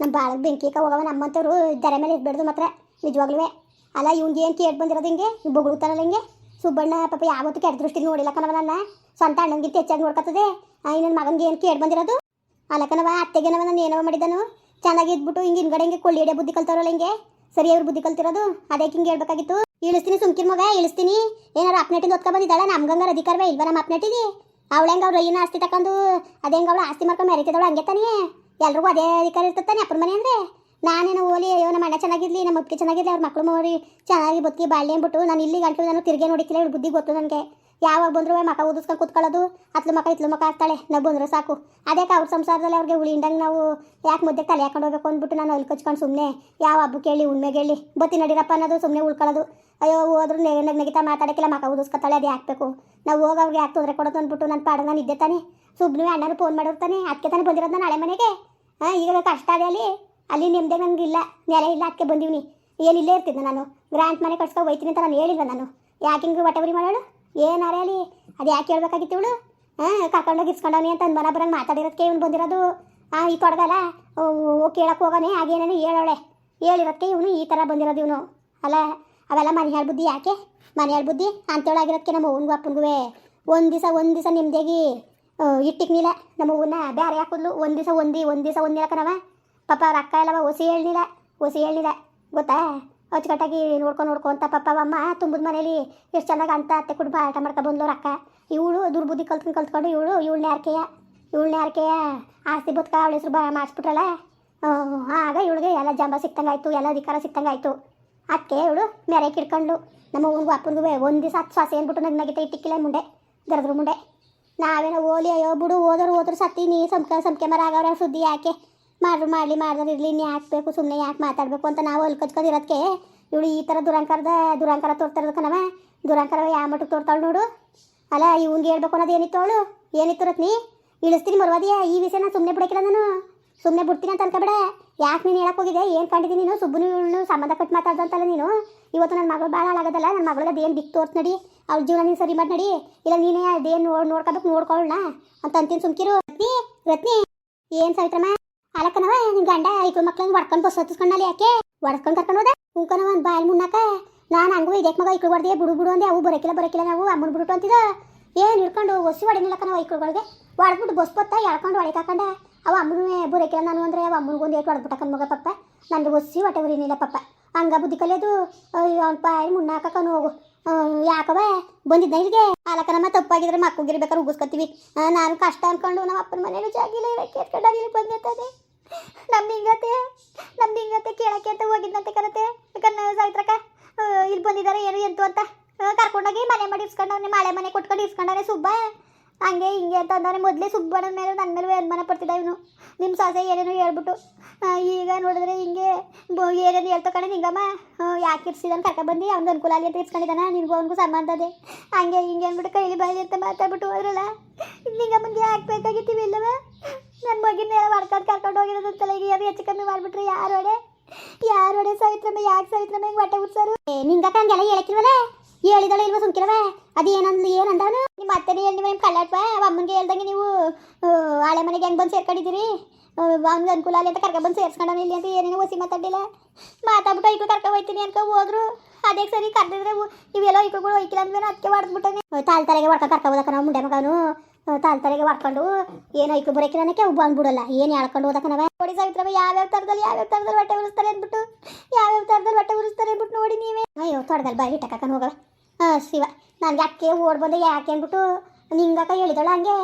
ನಮ್ಮ ಭಾಳ ಬೆಂಕಿ ಹೋಗವ ನಮ್ಮಂಥವ್ರು ಧರೆ ಮೇಲೆ ಇರ್ಬೇಡ್ದು ಮಾತ್ರ ನಿಜವಾಗ್ಲೂ ಅಲ್ಲ, ಇವ್ನಿಗೆ ಏನು ಕೇಟ್ ಬಂದಿರೋದು ಹಿಂಗೆ? ಬೊಗಳುತ್ತಾನಲ್ಲ ಹಿಂಗೆ? ಸುಬ್ಬಣ್ಣ ಪಾಪ ಯಾವತ್ತೂ ಕೆಟ್ಟ ದೃಷ್ಟಿ ನೋಡಿಲ್ಲ ಕಣವ ನನ್ನ. ಸ್ವಂತ ಅಣ್ಣಂಗಿಂತ ಹೆಚ್ಚಾಗಿ ನೋಡ್ಕತ್ತದೆ. ನನ್ನ ಮಗನಿಗೆ ಏನು ಕೇಟ್ ಬಂದಿರೋದು? ಅಲ್ಲ ಕಣವ ಅತ್ತೆಗೆನವ ನಾನು ಏನವ ಮಾಡಿದನು? ಚೆನ್ನಾಗಿ ಇದ್ಬಿಟ್ಟು ಹಿಂಗೆ ಹಿಂಗಡೆ ಹಿಂಗೆ ಕೊಳ್ಳಿ ಬುದ್ಧಿ ಕಲ್ತವ್ರಲ್ಲ ಹಿಂಗೆ? ಸರಿ ಅವ್ರು ಬುದ್ಧಿ ಕಲ್ತಿರೋದು ಅದಕ್ಕೆ ಹಿಂಗೆ ಹೇಳ್ಬೇಕಾಗಿತ್ತು? ಇಳಿಸ್ತೀನಿ ಸುಮ್ಕಿರ್ ಮಗ ಇಳಿಸ್ತೀನಿ. ಏನಾರು ಅಪ್ನೆಟಿಂದ ಒತ್ಕೊ ಬಂದಿದ್ದಾಳ? ನಮ್ಗಂಗಾರ ಅಧಿಕಾರವೇ ಇಲ್ವಾ ನಮ್ಮ ಅಪ್ನೆಟಿಗೆ ಅವಳ ಹೆಂಗೆ ಅವ್ರು ಏನು ಆಸ್ತಿ ತಕೊಂಡು ಅದೇ ಹೆಂಗೆ ಅವಳು ಆಸ್ತಿ ಮಾಡ್ಕೊಂಡು ಮೆರಿತಿದ್ದವಳು ಹಂಗೆ ತಾನೇ? ಎಲ್ರಿಗೂ ಅದೇ ಅಧಿಕಾರ ಇರ್ತಾನೆ ಅಪ್ಪನ ಮನೆ ಅಂದರೆ? ನಾನೇನು ಓಲಿ, ಅಯ್ಯೋ, ನಮ್ಮ ಅಣ್ಣ ಚೆನ್ನಾಗಿರ್ಲಿ, ನಮ್ಮ ಅಪ್ಪಿಗೆ ಚೆನ್ನಾಗಿರ್ಲಿ, ಅವ್ರ ಮಕ್ಕಳು ಮೋರಿ ಚೆನ್ನಾಗಿ ಬದುಕಿ ಬಾಳ್ಲಿ ಅಂದ್ಬಿಟ್ಟು ನಾನು ಇಲ್ಲಿ ಗಂಟು ನಾನು ತಿರ್ಗೆ ನೋಡಿಕ್ಕಿಲ್ಲ ಇವಳು ಬುದ್ಧಿ ಗೊತ್ತು ನನಗೆ. ಯಾವಾಗ ಬಂದ್ರು ಮಕ ಓದಿಸ್ಕೊಂಡು ಕೂತ್ಕೊಳ್ಳೋದು, ಅತ್ಲು ಮಕ ಇತ್ಲು ಮಕ ಆಗ್ತಾಳೆ ನಾವು ಬಂದ್ರೆ ಸಾಕು. ಅದಕ್ಕೆ ಅವ್ರ ಸಂಸಾರದಲ್ಲಿ ಅವ್ರಿಗೆ ಉಳಿಂಡಂಗೆ ನಾವು ಯಾಕೆ ಮುದ್ದೆ ತಲೆ ಹಾಕೊಂಡು ಹೋಗ್ಬೇಕು ಅಂದ್ಬಿಟ್ಟು ನಾನು ಅಲ್ಲಿ ಕಚ್ಕೊಂಡು ಸುಮ್ಮನೆ ಯಾವ ಹಬ್ಬ ಕೇಳಿ ಉಣ್ಮೆ ಕೇಳಿ, ಬತ್ತಿ ನಡೀರಪ್ಪ ಅನ್ನೋದು ಸುಮ್ಮನೆ ಉಳ್ಕೊಳ್ಳೋದು. ಅಯ್ಯೋ ಹೋದ್ರು ನೆಗ ನೆಗಿತಾ ಮಾತಾಡೋಕ್ಕಿಲ್ಲ ಮಕ ಊದಿಸ್ಕೊತಾಳೆ ಅದು ಹಾಕ್ಬೇಕು. ನಾವು ಹೋಗಿ ಅವ್ರಿಗೆ ಯಾಕೆ ತೊಂದರೆ ಕೊಡೋದು ಅಂದ್ಬಿಟ್ಟು ನನ್ನ ಪಾಡ ನಾನು ಇದ್ದೆ ತಾನೆ. ಸುಬ್ನು ಅಣ್ಣನ ಫೋನ್ ಮಾಡಿರ್ತಾನೆ ಅದಕ್ಕೆ ತಾನೇ ಬಂದಿರೋದು ನಾಳೆ ಮನೆಗೆ? ಹಾಂ, ಈಗ ಕಷ್ಟ ಅದೇ ಅಲ್ಲಿ? ಅಲ್ಲಿ ನಿಮ್ಮದೇ ನನಗೆ ಇಲ್ಲ ನೆಲೆ ಇಲ್ಲ ಅದಕ್ಕೆ ಬಂದೀವಿ ಏನು ಇಲ್ಲೇ ಇರ್ತಿದ್ದೆ ನಾನು? ಗ್ರಾಂಟ್ ಮನೆ ಕಟ್ಸ್ಕೊಂಡು ಹೋಯ್ತೀನಿ ಅಂತ ನಾನು ಹೇಳಿಲ್ಲ ನಾನು? ಯಾಕೆ ಹಿಂಗೆ ಹೊಟ್ಟೆಬರಿ ಮಾಡೋಳು? ಏನಾರೇ ಅಲ್ಲಿ? ಅದು ಯಾಕೆ ಹೇಳ್ಬೇಕಾಗಿತ್ತು ಇವಳು? ಹಾಂ ಕರ್ಕೊಂಡೋಗಿ ಇಸ್ಕೊಂಡವನಿ ಅಂತ ಮನ ಬರಂಗೆ ಮಾತಾಡಿರೋದಕ್ಕೆ ಇವ್ನು ಬಂದಿರೋದು. ಹಾಂ ಈ ತೊಡಗಲ್ಲ? ಕೇಳಕ್ಕೆ ಹೋಗೋನೆ ಹಾಗೇನೇನು ಹೇಳೋಳೆ ಹೇಳಿರೋದಕ್ಕೆ ಇವನು ಈ ಥರ ಬಂದಿರೋದು ಇವನು. ಅಲ್ಲ, ಅವೆಲ್ಲ ಮನೆ ಬುದ್ಧಿ ಯಾಕೆ? ಮನೆ ಬುದ್ಧಿ? ಅಂತೇಳಾಗಿರೋದಕ್ಕೆ ನಮ್ಮ ಅವ್ವನಿಗೂ ಅಪ್ಪನಿಗೂ ಒಂದು ದಿವಸ ಒಂದು ದಿವಸ ನಿಮ್ದಾಗಿ ಇಟ್ಟಿಕ್ನಿಲ್ಲ ನಮ್ಮ ಅವ್ವನ್ನ ಬೇರೆ ಹಾಕಿದ್ಲು. ಒಂದು ದಿವಸ ಒಂದಿ, ಒಂದು ದಿವಸ ಒಂದು ಹಾಕನವ ಪಾಪ ಅವ್ರ ಅಕ್ಕ ಎಲ್ಲವ ಹೊಸಿ ಹೇಳಿಲ್ಲ ಹೊಸಿ ಹೇಳಿಲ್ಲ ಗೊತ್ತಾ? ಅಚ್ಚುಕಟ್ಟಾಗಿ ನೋಡ್ಕೊಂಡು ನೋಡ್ಕೊಂತ ಪಾಪ ಅಮ್ಮ ತುಂಬದ ಮನೇಲಿ ಎಷ್ಟು ಚೆನ್ನಾಗಿ ಅಂತ ಅತ್ತೆ ಕುಟುಂಬ ಆಟ ಮಾಡ್ಕೊ ಬಂದ್ಲವ್ರ ಅಕ್ಕ. ಇವಳು ದುರ್ಬುದ್ಧಿ ಕಲ್ತ್ಕೊಂಡು ಕಲ್ತ್ಕೊಂಡು ಇವಳು ಇವಳನ್ನೇ ಆರ್ಕೆಯ ಇವಳನ್ನೇ ಆರ್ಕೆಯ ಆಸ್ತಿ ಬದುಕ ಅವಳ ಹೆಸರು ಬಾ ಮಾಡಿಸ್ಬಿಟ್ರಲ್ಲ? ಆಗ ಇವಳಿಗೆ ಎಲ್ಲ ಜಂಬ ಸಿಕ್ತಂಗಾಯ್ತು, ಎಲ್ಲ ಅಧಿಕಾರ ಸಿಕ್ತಂಗಾಯ್ತು. ಅದಕ್ಕೆ ಇವಳು ಮೆರೆ ಕಿಡ್ಕೊಂಡು ನಮ್ಮ ಅಪ್ಪನಿಗೂ ಒಂದು ದಿವಸ ಹತ್ತು ಶ್ವಾಸ ಏನ್ಬಿಟ್ಟು ನಗ್ ನಗಿತ ಇಟ್ಟಿಕ್ಕಿಲ್ಲ ಮುಂಡೆ ದರದ್ರು ಮುಂಡೆ ನಾವೇನೋ ಓಲಿ ಅಯ್ಯೋ, ಬಿಡು ಓದೋರು ಓದ್ರು ಸತ್ತಿ, ನೀ ಸಂಕ ಸಂಕೆ ಮರ ಆಗವ್ರೆ, ಸುದ್ದಿ ಯಾಕೆ? ಮಾಡ್ರು, ಮಾಡಲಿ ಮಾಡ್ದ್ರೆ ಇರಲಿ, ನೀ ಹಾಕ್ಬೇಕು ಸುಮ್ಮನೆ ಯಾಕೆ ಮಾತಾಡಬೇಕು ಅಂತ ನಾವು ಅಲ್ಲಿ ಕಚ್ಕೊಂಡಿರೋದಕ್ಕೆ ಇವಳು ಈ ಥರ ದುರಂಕಾರದ, ದುರಂಕಾರ ತೋರ್ತಾರದಕ್ಕೆ ನಮ್ಮ ದುರಂಕಾರ ಯಾವ ಮಟ್ಟಕ್ಕೆ ತೋರ್ತಾಳು ನೋಡು. ಅಲ್ಲ, ಇವ್ನಿಗೆ ಹೇಳ್ಬೇಕು ಅನ್ನೋದು ಏನಿತ್ತು ಅವಳು? ಏನಿತ್ತು ರತ್ನಿ? ಇಳಿಸ್ತೀನಿ ಮರ್ವಾದಿಯಾ, ಈ ವಿಷಯನ ಸುಮ್ಮನೆ ಬಿಡಕ್ಕಿಲ್ಲ ನಾನು. ಸುಮ್ಮನೆ ಬಿಡ್ತೀನಿ ಅಂತ ಅನ್ಕೋಬೇಡ. ಯಾಕೆ ನೀನು ಹೇಳಕ್ಕೆ ಹೋಗಿದೆ ಏನು ಕಂಡಿದ್ದೀನಿ ನೀನು? ಸುಬ್ಬನು ಸಂಬಂಧ ಕಟ್ಟು ಮಾತಾಡ್ದಂತಲ್ಲ ನೀನು? ಇವತ್ತು ನನ್ನ ಮಗಳು ಭಾಳ ಹಾಳಾಗೋದಲ್ಲ? ನನ್ನ ಮಗಳಿಗೆ ಅದೇನು ದಿಕ್ಕು ತೋರ್ಸ್ ನಡಿ? ಅವ್ರ ಜೀವನ ನೀನು ಸರಿ ಮಾಡಿ ನಡಿ? ಇಲ್ಲ ನೀನೇ ಅದೇನು ನೋಡಿ ನೋಡ್ಕೋಬೇಕು ನೋಡ್ಕೊಳ್ಳೋಣ ಅಂತ ಅಂತೀನಿ ಸುಮ್ಕಿರು. ರತ್ನಿ ರತ್ನಿ. ಏನು ಸಾವಿತ್ರಮ್ಮ? ಅಲಕ್ಕನವ ನಿನ್ನ ಗಂಡ ಐದು ಮಕ್ಳನ್ನ ಹೊಡ್ಕೊಂಡು ಬಸ್ ಹತ್ತಿಸ್ಕೊಂಡಲ್ಲಿ ಯಾಕೆ? ಹೊಡ್ಕೊಂಡು ಕರ್ಕೊಂಡು ಹೋದ? ಹೂಕನವ ಬಾಯ್ ಮುನ್ನಾಕ ನಾನು ಹಂಗೂ ಇದಕ್ಕೆ ಮಗ ಐಕ್ಳು ಹೊಡೆದೆ ಬಿಡು ಬಿಡು ಅಂದೆ, ಅವು ಬರೋಕಿಲ್ಲ ಬರೋಕಿಲ್ಲ ನಾವು, ಅಮ್ಮನ ಬಿಟ್ಟು ಅಂತಿದ್ದ ಏನು ಹಿಡ್ಕೊಂಡು ಹೊಸಿ ಹೊಡಿನಿಲ್ಲ ಕಣವ ಐಕ್ಳುಗಳಿಗೆ ಹೊಡೆದ್ಬಿಟ್ಟು ಬಸ್ ಬತ್ತ, ಎಳ್ಕೊಂಡು ಹೊಡಿಕ್ ಹಾಕೊಂಡ? ಅವ ಅಮ್ಮನೇ ಬರೋಕಿಲ್ಲ ನಾನು ಅಂದರೆ ಅವ ಅಮ್ಮನಿಗೊಂದು ಏಟು ಹೊಡೆದ್ಬಿಟ್ಟ ಕಣ್ ಮಗ ಪಪ್ಪ. ನಂದು ಒಸಿ ಹೊಟ್ಟೆ ಉರಿನಿಲ್ಲ ಪಪ್ಪ. ಹಂಗ ಬುದ್ಧಿ ಕಲಿಯೋದು ಅವ್ನ ಬಾಯಿ ಮುನ್ನಾಕನು ಹೋಗು. ಯಾಕವ ಬಂದಿದ್ದ ಇಲ್ಲಿಗೆ? ಅಲಕನಮ್ಮ ತಪ್ಪಾಗಿದ್ರೆ ಮಕ್ಕಳಿರ್ಬೇಕಾದ್ರೆ ಉಗಿಸ್ಕೊತೀವಿ. ನಾನು ಕಷ್ಟ ಅನ್ಕೊಂಡು ನಮ್ಮ ಅಪ್ಪನ ಮನೇಲಿ ಜಾಗಿಲ್ಲ ಇರಕ್ಕೆ ಎತ್ಕೊಂಡಾಗ ಇಲ್ಲಿ ಬಂದಿರ್ತದೆ ನಮ್ಮ ಹಿಂಗತೆ ನಮ್ಮ ಹಿಂಗತೆ ಕೇಳಕ್ಕೆ ಅಂತ ಹೋಗಿದ್ದಂತೆ ಕರತೆ ಯಾಕಂದ್ರೆ ಸಾಯ್ತ್ರಕ್ಕ. ಇಲ್ಲಿ ಬಂದಿದ್ದಾರೆ, ಏನು ಎಂತು ಅಂತ. ಕರ್ಕೊಂಡೋಗಿ ಮನೆ ಮಾಡಿ ಇಸ್ಕೊಂಡವ್ನೆ, ಮಳೆ ಮನೆ ಕೊಟ್ಕೊಂಡು ಇಸ್ಕೊಂಡವ್ನೆ ಸುಬ್ಬ. ಹಂಗೆ ಹಿಂಗೆ ಅಂತ ಅಂದ್ರೆ ಮೊದಲೇ ಸುಬ್ಬಣ್ಣನ ಮೇಲೆ ನನ್ನ ಮೇಲೆ ಅನುಮಾನ ಪಡ್ತಿದ್ದ ಇವನು. ನಿಮ್ಮ ಸಾಸೆ ಏನೇನೋ ಹೇಳ್ಬಿಟ್ಟು ಈಗ ನೋಡಿದ್ರೆ ಹಿಂಗೆ ಏನೇನು ಹೇಳ್ತಕೊಂಡೆ ನಿಂಗಮ್ಮ. ಯಾಕೆ ಇರ್ಸಿದಾನೆ ಕರ್ಕೊಂಡ್ಬಂದು ಅವ್ನಿಗೆ ಅನುಕೂಲ ಆಗಲಿ ಅಂತ ಇಸ್ಕೊಂಡಿದ್ದಾನ ನಿನಗೂ ಅವನಿಗೂ ಸಂಬಂಧ ಅದೇ ಹಂಗೆ ಹಿಂಗೆ ಅಂದ್ಬಿಟ್ಟು ಕೈಲಿ ಬಾಯಿ ಅಂತ ಮಾತಾಡ್ಬಿಟ್ಟು ಹೋದ್ರಲ್ಲ. ನಿಂಗಮ್ಮನಿಗೆ ಹಾಕ್ಬೇಕಾಗಿತ್ತೀವಿ ಇಲ್ಲವ ನನ್ನ ಮಗಿನ ಮಾಡ್ಕೊಂಡು ಕರ್ಕೊಂಡು ಹೋಗಿರೋದು ತಲೆಗೆ ಈಗ ಅದು ಹೆಚ್ಚು ಕಮ್ಮಿ ಮಾಡಿಬಿಟ್ರೆ? ಯಾರು ಹೊಡೆ ಯಾರು ಹೊಡೆ ಯಾಕೆ ಸಾವಿತ್ರಮ್ಮ? ಹಿಂಗೆ ಹೊಟ್ಟೆ ಉಡ್ಸಾರು ನಿಂಗಕ್ಕ ಹಂಗೆಲ್ಲ ಹೇಳಿದಳ ಇಲ್ವ ಸುಮ್ಕಿರವ? ಅದು ಏನಂದ್ ಏನಂದಾನು? ನಿಮ್ಮ ಅತ್ತೆನೇ ಹೇಳಿ ನಿಮ್ಮ ಕಳ್ಳಾಟ್ವ ಅಮ್ಮನಿಗೆ ಹೇಳ್ದಂಗೆ ನೀವು ಆಳೆ ಮನೆಗೆ ಹೆಂಗೆ ಬಂದು ಸೇರ್ಕೊಂಡಿದ್ದೀರಿ? ಅವ್ನಿಗೆ ಅನುಕೂಲ ಅಲ್ಲಿ ಅಂತ ಕರ್ಕ ಬಂದು ಸೇರ್ಸ್ಕೊಂಡವನು ಇಲ್ಲಿ ಅಂತ ಏನೇನೋ ಒಸಿ ಮಾತಾಡಿಲ್ಲ ಮಾತಾಡ್ಬಿಟ್ಟು ಐಕು ಕರ್ಕ ಹೋಯ್ತೀನಿ ಅನ್ಕೊ, ಹೋದ್ರು. ಅದೇ ಸರಿ ಕರೆದಿದ್ರೆ ಇವೆಲ್ಲ ಐಕುಗಳು ಹೋಯ್ಕಿಲ್ಲ ಅಂದ್ರೆ ಅದಕ್ಕೆ ಹೊಡೆದ್ಬಿಟ್ಟಾನೆ. ತಾಲ್ ತಲೆಗೆ ಹೊಡ್ಕೊಂಡು ಕರ್ಕ ಹೋದಕ್ಕ ಮುಂಡೆ ಮಗನು. ತಾಲ್ ತಲೆಗೆ ಹೊಡ್ಕೊಂಡು ಏನು ಬರೋಕೆ ನನಗೆ ಒಬ್ಬ ಅಂದ್ಬಿಡಲ್ಲ ಏನು ಹೇಳ್ಕೊಂಡು ಓದಕ್ಕನವ ನಾವೇ? ನೋಡಿ ಸಾವಿತ್ರಮ್ಮ, ಯಾವ್ಯಾವ ಥರದಲ್ಲಿ ಯಾವ್ಯಾವ ಥರದಲ್ಲಿ ಹೊಟ್ಟೆ ಉರಿಸ್ತಾರೆ ಅಂದ್ಬಿಟ್ಟು, ಯಾವ್ಯಾವ ಥರದಲ್ಲಿ ಹೊಟ್ಟೆ ಉರಿಸ್ತಾರೆ ಅಂದ್ಬಿಟ್ಟು ನೋಡಿ ನೀವೇ. ಅಯ್ಯೋ ತೋಟದಲ್ಲಿ ಬಾಯಿ ಇಟ್ಟಕ್ಕ ಹೋಗವ. ಹಾಂ ಶಿವ, ನನಗೆ ಅಕ್ಕೆ ಓಡ್ ಬಂದೆ ಯಾಕೆ ಅಂದ್ಬಿಟ್ಟು ನಿಂಗಕ್ಕ ಹೇಳಿದಳು ಹಂಗೆ?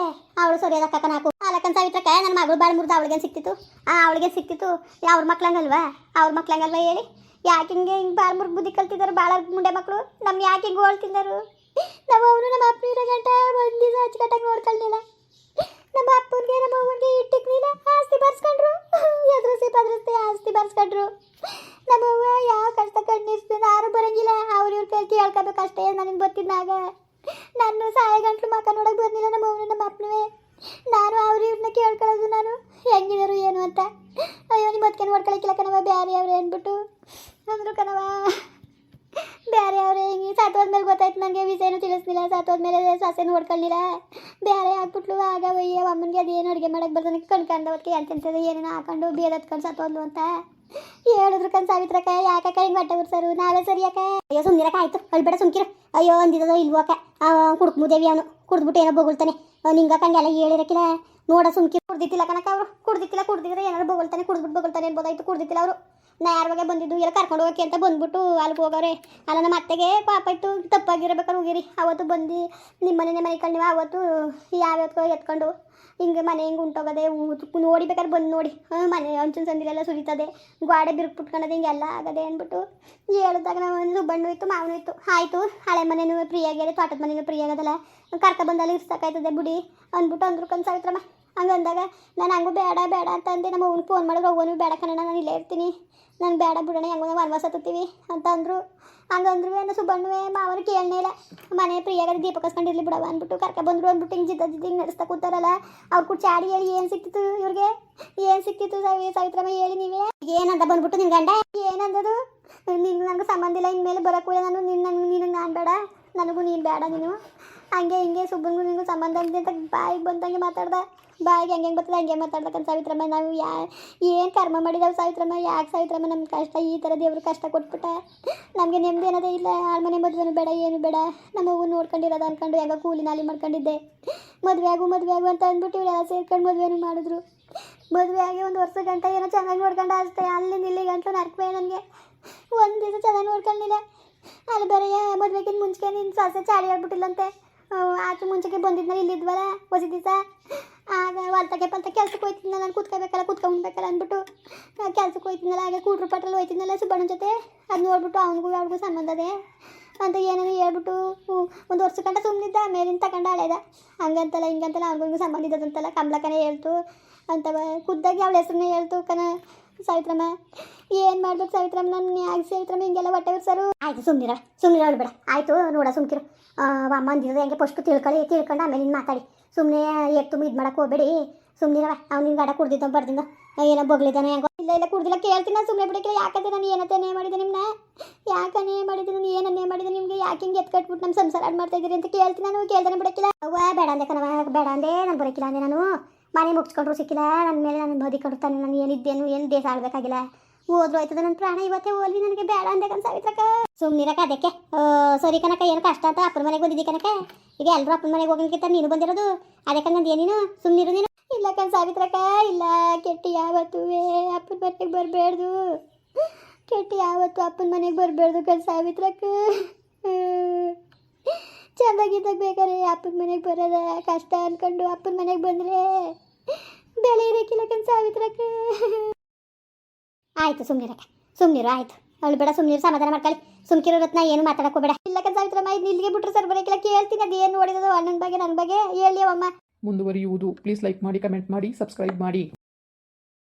ಅವಳು ಸರಿಯಾದಕ್ಕ ನಾಕು ಅಲ್ಲಕ್ಕನ ಸಾವಿತ್ರಕ್ಕ ನನ್ನ ಮಗಳು ಬಾಳ ಮುರ್ದು ಅವಳಿಗೆ ಸಿಕ್ತಿತ್ತು? ಆ ಅವಳಿಗೆ ಸಿಕ್ತಿತ್ತು? ಅವ್ರ ಮಕ್ಳಂಗಲ್ವಾ? ಅವ್ರ ಮಕ್ಳಂಗಲ್ವಾ ಹೇಳಿ? ಯಾಕೆ ಹಿಂಗೆ ಹಿಂಗೆ ಬಾಳ ಮುರ್ದು ಬುದ್ಧಿ ಕಲ್ತಿದ್ದಾರೆ ಭಾಳ ಮುಂಡೆ ಮಕ್ಕಳು ನಮ್ಮ ಯಾಕೆ ಹಿಂಗೆ ಹೋಳ್ತಿದ್ದಾರೆ ನಮ್ಮ ಅವನು ನಮ್ಮ ಅಪ್ಪ ಇರೋ ಗಂಟ ಒಂದು ದಿವಸ ಅಚ್ಚುಕಟ್ಟಾಗಿ ನೋಡ್ಕೊಳ್ಳಿಲ್ಲ ನಮ್ಮ ಅಪ್ಪನಿಗೆ ನಮ್ಮ ಅವ್ವನಿಗೆ ಇಟ್ಟಿಕ್ನಿಲ್ಲ ಆಸ್ತಿ ಬರ್ಸ್ಕೊಂಡ್ರು ಎದುರಿಸಿ ಬದ್ರಿಸ್ತೆ ಆಸ್ತಿ ಬರ್ಸ್ಕೊಂಡ್ರು ನಮ್ಮ ಅವ್ವ ಯಾವ ಕಷ್ಟ ಕಣ್ಣಿರ್ಸ್ತು ಯಾರು ಬರಂಗಿಲ್ಲ ಅವ್ರ ಇವ್ರ ಕೈ ಕೇಳ್ಕೋಬೇಕಷ್ಟೇ ನನಗೆ ಗೊತ್ತಿದ್ದಾಗ ನಾನು ಸಾಯ ಗಂಟ್ಲು ಮಕ್ಕ ಬರ್ಲಿಲ್ಲ, ನಮ್ಮ ಅವನು ನಮ್ಮ ಅಪ್ಪನವೇ. ನಾನು ಅವ್ರ ಇವ್ರನ್ನ ಕೇಳ್ಕೊಳ್ಳೋದು ನಾನು. ಹೆಂಗಿದ್ರು ಏನು ಅಂತ. ಅಯ್ಯೋ, ನಿಮ್ಮ ಅದಕ್ಕೆ ನೋಡ್ಕೊಳಕ್ಕಿಲ್ಲ ಕಣವ ಬೇರೆ ಅವ್ರು ಅಂದ್ಬಿಟ್ಟು. ಅಂದ್ರು ಕಣವ ಬೇರೆ ಅವ್ರೆ ಹಿಂಗೆ ಸತ್ತೋದ್ಮೇಲೆ ಗೊತ್ತಾಯ್ತು ನನಗೆ ವಿಷಯನೂ ತಿಳಿಸ್ಲಿಲ್ಲ. ಸತ್ತೋದ್ಮೇಲೆ ಸೊಸೆ ನೋಡ್ಕೊಳ್ಳಿಲ್ಲ ಬೇರೆ ಹಾಕ್ಬಿಟ್ಲು ಆಗ ಅಯ್ಯೋ, ಅಮ್ಮನಿಗೆ ಅದೇನು ಅಡುಗೆ ಮಾಡಕ್ಕೆ ಬರ್ತಾನೆ ಕಣ್ಕಂಡವಕ್ಕೆ ಎಂತೆಂಥದ್ದು ಏನೇನೋ ಹಾಕೊಂಡು ಬೇರೆ ಹತ್ಕೊಂಡು ಸತ್ತೋದ್ಲು ಅಂತ. ಹೇಳಿದ್ರು ಕಣ್ ಸಾವಿತ್ರಕ್ಕ ಯಾಕಕ್ಕ ಹಿಂಗೆ ಬಟ್ಟೆ ಉರ್ಸರು ನಾವೇ ಸರಿ ಯಾಕ ಅಯ್ಯೋ ಸುಮ್ನಿರಕ ಆಯ್ತು. ಅಳ್ಬೇಡ ಸುಮ್ಕಿರು. ಅಯ್ಯೋ ಅಂದಿದ್ದೋ ಇಲ್ವೋ ಅಕ್ಕ. ಮುದೇವಿ ಅವನು. ಕುಡ್ದ್ಬಿಟ್ಟು ಏನೋ ಬೊಗಳ್ತಾನೆ. ನಿಂಗಕ್ಕಂಗೆಲ್ಲ ಹೇಳಿರಕ್ಕಿಲ್ಲ ನೋಡ ಸುಮ್ಕಿ ಕುಡ್ದಿತ್ತಿಲ್ಲ ಕಣಕ್ಕ ಅವರು. ಕುಡ್ದಿತ್ತಿಲ್ಲ ಕುಡ್ದಿದ್ರೆ ಏನಾದ್ರು ಬೊಗಳ್ತಾನೆ, ಕುಡ್ದ್ಬಿಟ್ಟು ಬೊಗಳ್ತಾನೆ ಅನ್ಬೋದಾಯ್ತು. ಕುಡ್ದಿತ್ತಿಲ್ಲ ಅವರು. ನಾ ಯಾರವಾಗ ಬಂದಿದ್ದು, ಎಲ್ಲ ಕರ್ಕೊಂಡು ಹೋಗಕ್ಕೆ ಅಂತ ಬಂದ್ಬಿಟ್ಟು ಅಲ್ಲಿಗೆ ಹೋಗವ್ರೆ. ಅಲ್ಲ, ನಮ್ಮ ಅತ್ತೆಗೆ ಪಾಪ ಇತ್ತು ತಪ್ಪಾಗಿರ್ಬೇಕಾದ್ರೆ ಹೋಗಿರಿ. ಅವತ್ತು ಬಂದು ನಿಮ್ಮ ಮನೆ ಮನೆ ಕಣ್ಣು ಅವತ್ತು ಯಾವ್ಯಾವ್ಕೋ ಎತ್ಕೊಂಡು ಹಿಂಗೆ ಮನೆ ಹಿಂಗೆ ಉಂಟೋಗದೆ ನೋಡಿ ನೋಡಿಬೇಕಾದ್ರೆ ಬಂದು ನೋಡಿ. ಮನೆ ಹಂಚಿನ ಸಂದಿಲೆಲ್ಲ ಸುರಿತದೆ. ಗ್ವಾಡೆ ಬಿರುಕು ಪುಟ್ಕೊಳ್ಳೋದು ಹಿಂಗೆಲ್ಲ ಆಗದೆ ಅಂದ್ಬಿಟ್ಟು ಹೇಳಿದಾಗ ನಾವು ಬಣ್ಣು ಇತ್ತು, ಮಾವನು ಇತ್ತು. ಆಯಿತು, ಹಳೆ ಮನೆನೂ ಫ್ರೀ ಆಗಿದೆ ತೋಟದ ಮನೆನೂ ಫ್ರೀ ಆಗೋದಲ್ಲ ಕರ್ಕ ಬಂದಲ್ಲಿ ಇರ್ಸಕ್ಕಾಯ್ತದೆ ಬಿಡಿ ಅಂದ್ಬಿಟ್ಟು ಅಂದ್ರು ಸಾವಿತ್ರಮ್ಮ. ಹಂಗೆ ಅಂದಾಗ ನಾನು ಹಂಗೂ ಬೇಡ ಬೇಡ ಅಂತ ಅಂದೆ. ನಮ್ಮ ಅವ್ನಿಗೆ ಫೋನ್ ಮಾಡಿದ್ರೆ. ಹೋಗೋನು ಬೇಡ ಕಣ್ಣ ನಾನು ಇಲ್ಲೇ ಇರ್ತೀನಿ. ನಾನು ಬೇಡ ಬಿಡೋಣ, ಹೆಂಗೋ ವನವಾಸ ಹತ್ತೀವಿ ಅಂತ ಅಂದರು. ಹಂಗಂದ್ರು ಏನು ಸುಬ್ಬಣ್ಣವೇ, ಮಾವರು ಕೇಳನೇ ಇಲ್ಲ. ಮನೆ ಪ್ರಿಯಾಗ ದೀಪ ಕಸ್ಕೊಂಡಿರ್ಲಿ ಬಿಡವ ಅಂದ್ಬಿಟ್ಟು ಕರ್ಕ ಬಂದರು ಅಂದ್ಬಿಟ್ಟು ಹಿಂಗೆ ಜಿದ್ದ ಜಿದ್ದ ಹಿಂಗೆ ನಡೆಸ್ತಾ ಕೂತಾರಲ್ಲ, ಅವ್ರು ಕೂಡ ಚಾಡಿ ಹೇಳಿ ಏನು ಸಿಕ್ತಿತ್ತು ಇವ್ರಿಗೆ? ಏನು ಸಿಕ್ತಿತ್ತು ಸವಿ, ಸಾವಿತ್ರಮ್ಮ ಹೇಳಿ ನೀವೇ? ಏನಂತ ಬಂದ್ಬಿಟ್ಟು ನಿನ್ನ ಗಂಡ? ಏನಂದದು? ನಿನ್ನ ನನಗೆ ಸಂಬಂಧ ಇಲ್ಲ, ಇನ್ಮೇಲೆ ಬರೋಕ್ಕೂ ನಾನು ನಿನ್ನ ನೀನು ನಾನು ಬೇಡ. ನನಗೂ ನೀನು ಬೇಡ ನೀನು. ಹಂಗೆ ಹಿಂಗೆ ಸುಬ್ಬನಿಗೂ ನಿನಗೂ ಸಂಬಂಧ ಅಂತ ಬಾಯಿಗೆ ಬಂದಂಗೆ ಮಾತಾಡ್ದ. ಬಾಯಿಗೆ ಹೆಂಗೆ ಬರ್ತದೆ, ಹಂಗೆ ಮಾತಾಡ್ದಕ್ಕಂತ ಸಾವಿತ್ರಮ್ಮ. ನಾವು ಯಾ, ಏನು ಕರ್ಮ ಮಾಡಿದಾವೆ ಸಾವಿತ್ರಮ್ಮ? ಯಾಕೆ ಸಾವಿತ್ರಮ್ಮ? ನಮ್ಮ ಕಷ್ಟ, ಈ ಥರ ದೇವರು ಕಷ್ಟ ಕೊಟ್ಬಿಟ್ಟ. ನಮಗೆ ನೆಮ್ಮದಿ ಅನ್ನೋದೇ ಇಲ್ಲ. ಆಳ್ಮನೆ ಮದುವೆನೂ ಬೇಡ, ಏನು ಬೇಡ. ನಮ್ಮ ಹೂವು ನೋಡ್ಕೊಂಡಿರೋದು ಅನ್ಕೊಂಡು ಹೆಂಗ ಕೂಲಿ ನಾಲಿ ಮಾಡ್ಕೊಂಡಿದ್ದೆ. ಮದುವೆ ಆಗು ಮದುವೆ ಆಗು ಅಂತ ಅಂದ್ಬಿಟ್ಟು ಇವರೆಲ್ಲ ಸೇರ್ಕೊಂಡು ಮದುವೆನೂ ಮಾಡಿದ್ರು. ಮದುವೆ ಒಂದು ವರ್ಷ ಗಂಟ ಏನೋ ಚೆನ್ನಾಗಿ ನೋಡ್ಕೊಂಡು ಅಷ್ಟೇ. ಅಲ್ಲಿಂದ ಇಲ್ಲಿ ಗಂಟು ನರ್ಕೇ ನನಗೆ. ಒಂದು ದಿವಸ ಚೆನ್ನಾಗಿ ನೋಡ್ಕೊಂಡಿಲ್ಲ ಅಲ್ಲಿ ಬೇರೆ ಮದುವೆಗಿಂತ ಮುಂಚೆ ನಿನ್ನ ಸೊಸೆ ಚಾಡಿ ಆಗ್ಬಿಟ್ಟಿಲ್ಲಂತೆ. ಆಚೆ ಮುಂಚೆಗೆ ಬಂದಿದ್ನಲ್ಲ ಇಲ್ಲಿದ್ವಲ್ಲ ಹೊಸ ದಿವಸ? ಆಗ ಹೊಲ್ತಕ್ಕೆ ಪಲ್ತ ಕೆಲ್ಸಕ್ಕೆ ಹೋಯ್ತಿದ್ನಲ್ಲ, ನಾನು ಕೂತ್ಕೋಬೇಕಲ್ಲ ಕೂತ್ಕೊಂಡ್ಬೇಕಲ್ಲ ಅಂದ್ಬಿಟ್ಟು. ಕೆಲ್ಸಕ್ಕೆ ಹೋಯ್ತಿದ್ನಲ್ಲ, ಹಾಗೆ ಕೂಟ್ರು ಪಟ್ರಲ್ಲಿ ಹೋಯ್ತಿದ್ನಲ್ಲ ಸುಬ್ಬಣ್ಣನ ಜೊತೆ. ಅದು ನೋಡ್ಬಿಟ್ಟು ಅವನಿಗೂ ಅವ್ರಿಗೂ ಸಂಬಂಧ ಅದೇ. ಅಂತ ಏನೇನು ಹೇಳ್ಬಿಟ್ಟು ಒಂದು ವರ್ಷ ಕಂಡ ಸುಮ್ಮನಿದ್ದ ಮೇಲಿಂದ ತಗೊಂಡ ಹಳೆದ. ಹಂಗಂತಲ್ಲ, ಹಿಂಗಂತಲ್ಲ ಅವ್ರಿಗೂ ಸಂಬಂಧ ಇದ್ದದಂತಲ್ಲ ಕಮಲಕ್ಕನೇ ಹೇಳ್ತು. ಅಂತ ಖುದ್ದಾಗಿ ಅವಳ ಹೆಸ್ರನ್ನೇ ಹೇಳ್ತು ಕನ ಸಾವಿತ್ರಮ್ಮ? ಏನು ಮಾಡ್ಬೇಕು ಸಾವಿತ್ರಮ್ಮ? ನನ್ನ ಯಾಕೆ ಸಾವಿತ್ರಮ್ಮ ಹಿಂಗೆಲ್ಲ ಹೊಟ್ಟೆ ಸರು ಆಯ್ತು ಸುಮ್ಮನಿರ ಸುಮ್ಮನಿರ ಹೇಳ್ಬೇಡ. ಆಯ್ತು, ನೋಡ, ಸುಮ್ಕಿರು. ಅಮ್ಮ ಅಂದಿರೋದು ಹೆಂಗೆ ಫಸ್ಟ್ ತಿಳ್ಕೊಳ್ಳಿ, ತಿಳ್ಕೊಂಡು ಆಮೇಲೆ ನೀನು ಮಾತಾಡಿ. ಸುಮ್ಮನೆ ಎತ್ತು ಇದು ಮಾಡಕ್ಕೆ ಹೋಗ್ಬೇಡಿ. ಸುಮ್ಮನಿರವ ಅವ್ನು ನಿನ್ನ ಗಡ ಕುಡ್ದಿದ್ದ ಬರ್ದಿಂದ ಏನೋ ಬಗ್ಲಿದ್ದಾನೆ, ಹೆಂಗೋ. ಇಲ್ಲ ಇಲ್ಲ, ಕುಡ್ದಿಲ್ಲ, ಕೇಳ್ತೀನಿ, ನಾನು ಸುಮ್ಮನೆ ಬಿಡಕ್ಕೆ ಯಾಕಂದ್ರೆ ನಾನು ಏನತ್ತೇನೆ ಮಾಡಿದೆ ನಿಮ್ಮನ್ನ ಯಾಕನೇ ಮಾಡಿದೆ ನಾನು? ಏನನ್ನೇ ಮಾಡಿದೆ ನಿಮಗೆ? ಯಾಕೆ ಹಿಂಗೆ ಎತ್ಕಟ್ಬಿಟ್ಟು ನಮ್ಮ ಸಂಸಾರ ಮಾಡ್ತಾ ಇದ್ದೀರಿ ಅಂತ ಕೇಳ್ತೀನಿ ನಾನು ಕೇಳ್ತಾನೆ ಬಿಡಕ್ಕಿಲ್ಲ. ಅವ್ವ, ಬೇಡ ಅಂದೆ ಕಣವ ಬೇಡ ಅಂದೆ, ನಾನು ಬರೋಕ್ಕಿಲ್ಲ ಅಂದೆ ನಾನು. ಮನೆ ಮುಗಿಸ್ಕೊಂಡ್ರು ಸಿಕ್ಕಿಲ್ಲ ನನ್ನ ಮೇಲೆ ನನ್ನ ಬದಿ ತಾನೆ ನಾನು ಏನಿದ್ದೇನು, ಏನು ದೇಶ ಆಳ್ಬೇಕಾಗಿಲ್ಲ ಹೋದ್ರು ಆಯ್ತದ ನನ್ನ ಪ್ರಾಣ, ಇವತ್ತೇ ಹೋಲ್ವಿ ನನಗೆ ಬೇಡ ಅಂದೆ ಕನ್ಸ ಸಾವಿತ್ರಕ್ಕ. ಸುಮ್ಮನಿರಕ ಅದಕ್ಕೆ. ಸರಿ ಕನಕ ಏನು ಕಷ್ಟ ಅಂತ ಅಪ್ಪನ ಮನೆಗೆ ಬಂದಿದ್ದಿ ಕನಕ ಈಗ ಎಲ್ಲರೂ ಅಪ್ಪನ ಮನೆಗೆ ಹೋಗಂಗಿತ್ತ, ನೀನು ಬಂದಿರೋದು? ಅದಕ್ಕೆ ನಂದು ಏನೇನು ಸುಮ್ಮನಿರು ನೀನು. ಇಲ್ಲ ಕನ್ ಸಾವಿತ್ರಕ ಇಲ್ಲ, ಕೆಟ್ಟಿ ಯಾವತ್ತುವೇ ಅಪ್ಪನ ಮನೆಗೆ ಬರಬೇಡ್ದು. ಕೆಟ್ಟಿ ಯಾವತ್ತು ಅಪ್ಪನ ಮನೆಗೆ ಬರಬೇಡ್ದು ಕಣ್ ಸಾವಿತ್ರಕ್ಕ. ಚೆಂದಾಗಿದ್ದಾಗ ಬೇಕಾರೆ ಅಪ್ಪನ ಮನೆಗೆ ಬರೋದ ಕಷ್ಟ ಅನ್ಕೊಂಡು ಅಪ್ಪನ ಮನೆಗೆ ಬಂದರೆ ಬೆಳೆ ಇರೋಕ್ಕಿಲ್ಲ ಕಣ್ ಸಾವಿತ್ರಕ್ಕೆ. ಆಯ್ತು ಸುಮ್ಮನಿರಕ್ಕ ಸುಮ್ಮನಿರು ಆಯ್ತು. ಅವಳು ಬೇಡ ಸುಮ್ಮನಿರು ಸಮಾಧಾನ ಮಾಡ್ಕೊಳ್ಳಿ. ಸುಮ್ಕಿರೋ ರತ್ನ ಏನು ಮಾತಾಡಕ್ಕೆ ಬೇಡ. ಇಲ್ಲ ಕಣ್ ಸಾವಿತ್ರಮ್ಮ ಇದು ಇಲ್ಲಿಗೆ ಬಿಟ್ರು ಸರ್ ಬರೋಕ್ಕಿಲ್ಲ ಕೇಳ್ತೀನಿ ಏನು ನೋಡಿದ ಅಣ್ಣನ ಬಗ್ಗೆ ನನ್ನ ಬಗ್ಗೆ? ಹೇಳಿ ಅವಮ್ಮ ಮುಂದುವರಿಯುವುದು. ಪ್ಲೀಸ್ ಲೈಕ್ ಮಾಡಿ ಕಮೆಂಟ್ ಮಾಡಿ ಸಬ್ಸ್ಕ್ರೈಬ್ ಮಾಡಿ.